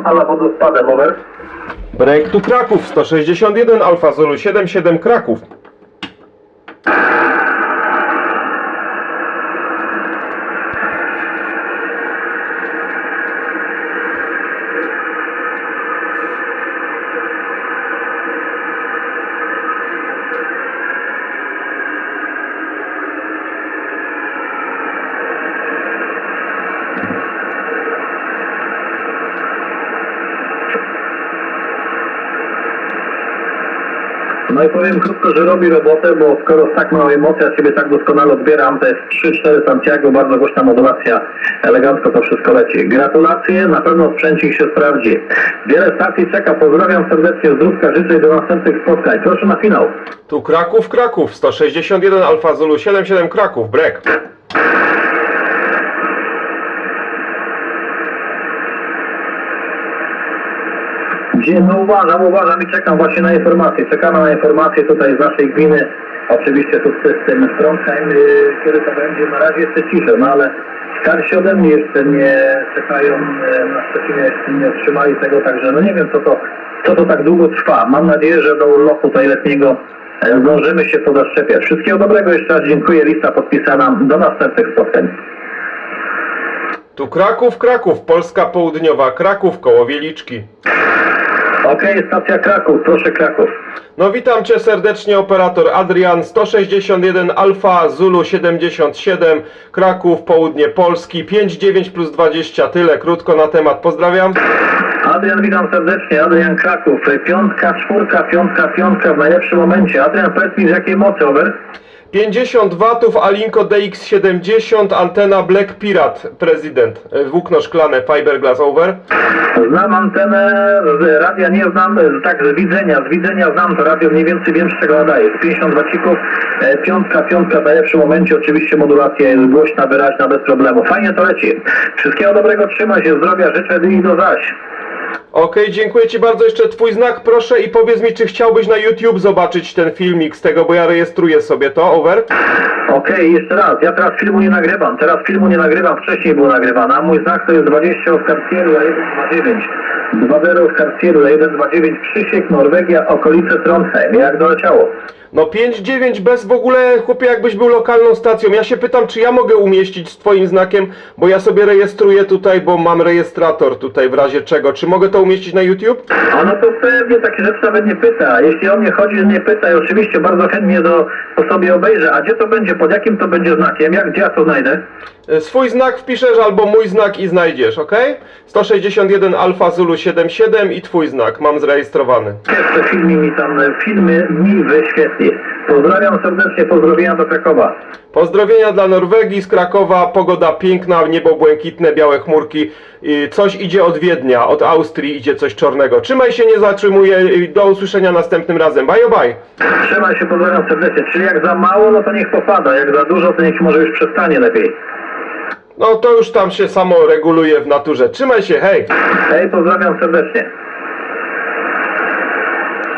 107 Ala over. Break tu Kraków 161 Alfa Zulu 77 Kraków. No i powiem krótko, że robi robotę, bo skoro z tak małej mocy, ja siebie tak doskonale odbieram, to jest 3-4 Santiago, bardzo głośna modulacja, elegancko to wszystko leci. Gratulacje, na pewno sprzęcik się sprawdzi. Wiele stacji czeka, pozdrawiam serdecznie z Ruska, życzę i do następnych spotkań. Proszę na finał. Tu Kraków Kraków 161 Alfa Zulu 77 Kraków. Break. Gdzie, no uważam, uważam i czekam właśnie na informacje. Czekamy na informacje tutaj z naszej gminy. Oczywiście tu z tym Trondheim, yy, kiedy to będzie, na razie jeszcze ciszę, no ale skarż się ode mnie jeszcze nie czekają yy, na Szczecinie, jeszcze nie otrzymali tego, także no nie wiem co to, co to tak długo trwa. Mam nadzieję, że do urlopu tutaj letniego e, zdążymy się pozaszczepiać. Wszystkiego dobrego, jeszcze raz dziękuję, lista podpisana, do następnych spotkań. Tu Kraków Kraków Polska Południowa Kraków koło Wieliczki. Okej, stacja Kraków, proszę Kraków. No witam Cię serdecznie operator Adrian 161 Alfa Zulu 77 Kraków Południe Polski 59 plus 20 tyle krótko na temat pozdrawiam. Adrian, witam serdecznie. Adrian Kraków. Piątka, czwórka, piątka, piątka w najlepszym momencie. Adrian, powiedz mi z jakiej mocy, over? 50 watów Alinko DX70 antena Black Pirate prezydent E, włókno szklane fiberglass over. Znam antenę, z radia nie znam, z- tak z widzenia, z widzenia znam to radio, mniej więcej wiem z czego nadaje. Z 50 wacików, e, piątka, piątka w najlepszym momencie, oczywiście modulacja jest głośna, wyraźna, bez problemu. Fajnie to leci. Wszystkiego dobrego, trzymaj się, zdrowia, życzę i do zaś. Okej, dziękuję Ci bardzo. Jeszcze Twój znak proszę i powiedz mi, czy chciałbyś na YouTube zobaczyć ten filmik z tego, bo ja rejestruję sobie to, over. Okej, jeszcze raz. Ja teraz filmu nie nagrywam. Teraz filmu nie nagrywam. Wcześniej był nagrywany. A mój znak to jest 20 w Karcieru, a 129. 2-0 w Karcieru, a 129. Krzysiek, Norwegia, okolice Trondheim. Jak doleciało? No 5.9 bez w ogóle, chłopie, jakbyś był lokalną stacją. Ja się pytam, czy ja mogę umieścić z Twoim znakiem, bo ja sobie rejestruję tutaj, bo mam rejestrator tutaj w razie czego. Czy mogę to umieścić na YouTube? A no to pewnie takie rzeczy nawet nie pyta. Jeśli o mnie chodzi, nie pyta i oczywiście bardzo chętnie to, to sobie obejrzę. A gdzie to będzie? Pod jakim to będzie znakiem? Jak, gdzie ja to znajdę? E, Swój znak wpiszesz albo mój znak i znajdziesz, ok? 161 Alfa Zulu 77 i Twój znak, mam zrejestrowany. Jeszcze filmy mi tam, filmy mi Pozdrawiam serdecznie, pozdrowienia do Krakowa. Pozdrowienia dla Norwegii, z Krakowa, pogoda piękna, niebo błękitne, białe chmurki. Coś idzie od Wiednia, od Austrii idzie coś czarnego. Trzymaj się, nie zatrzymuję do usłyszenia następnym razem. Bye bye. Trzymaj się, pozdrawiam serdecznie. Czyli jak za mało, no to niech popada. Jak za dużo, to niech może już przestanie lepiej. No to już tam się samo reguluje w naturze. Trzymaj się, hej! Hej, pozdrawiam serdecznie.